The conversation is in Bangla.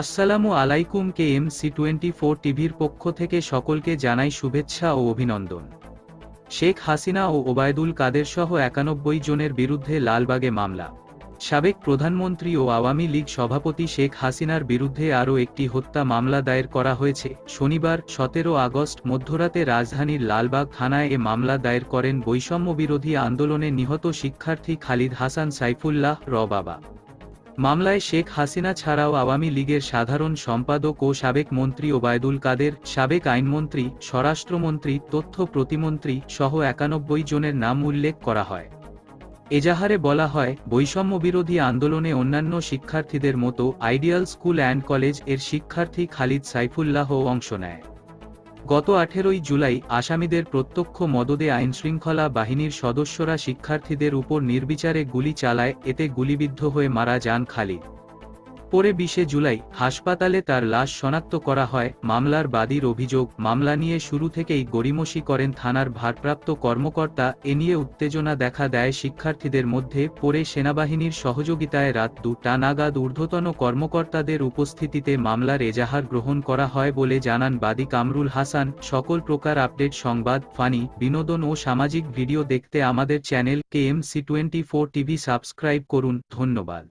আসসালামু আলাইকুম K M C twenty four টিভির পক্ষ থেকে সকলকে জানাই শুভেচ্ছা ও অভিনন্দন। শেখ হাসিনা ও ওবায়দুল কাদের সহ একানব্বই জনের বিরুদ্ধে লালবাগে মামলা। সাবেক প্রধানমন্ত্রী ও আওয়ামী লীগ সভাপতি শেখ হাসিনার বিরুদ্ধে আরও একটি হত্যা মামলা দায়ের করা হয়েছে। শনিবার, সতেরো আগস্ট মধ্যরাতে রাজধানীর লালবাগ থানায় এ মামলা দায়ের করেন বৈষম্য বিরোধী আন্দোলনে নিহত শিক্ষার্থী খালিদ হাসান সাইফুল্লাহ র বাবা। মামলায় শেখ হাসিনা ছাড়াও আওয়ামী লীগের সাধারণ সম্পাদক ও সাবেক মন্ত্রী ওবায়দুল কাদের, সাবেক আইনমন্ত্রী, স্বরাষ্ট্রমন্ত্রী, তথ্য প্রতিমন্ত্রী সহ একানব্বই জনের নাম উল্লেখ করা হয়। এজাহারে বলা হয় বৈষম্য বিরোধী আন্দোলনে অন্যান্য শিক্ষার্থীদের মতো আইডিয়াল স্কুল অ্যান্ড কলেজের শিক্ষার্থী খালিদ সাইফুল্লাহ অংশ নেয়। গত আঠেরোই জুলাই আসামিদের প্রত্যক্ষ মদদে আইনশৃঙ্খলা বাহিনীর সদস্যরা শিক্ষার্থীদের উপর নির্বিচারে গুলি চালায়, এতে গুলিবিদ্ধ হয়ে মারা যান খালিদ। পরে বিশে জুলাই হাসপাতালে তার লাশ শনাক্ত করা হয়, মামলার বাদীর অভিযোগ, মামলা নিয়ে শুরু থেকেই গড়িমসি করেন থানার ভারপ্রাপ্ত কর্মকর্তা, এ নিয়ে উত্তেজনা দেখা দেয় শিক্ষার্থীদের মধ্যে, পরে সেনাবাহিনীর সহযোগিতায় রাত দুটা নাগাদ ঊর্ধ্বতন কর্মকর্তাদের উপস্থিতিতে মামলার এজাহার গ্রহণ করা হয় বলে জানান বাদী কামরুল হাসান। সকল প্রকার আপডেট সংবাদ, ফানি, বিনোদন ও সামাজিক ভিডিও দেখতে আমাদের channel K M C twenty four TV subscribe করুন। ধন্যবাদ।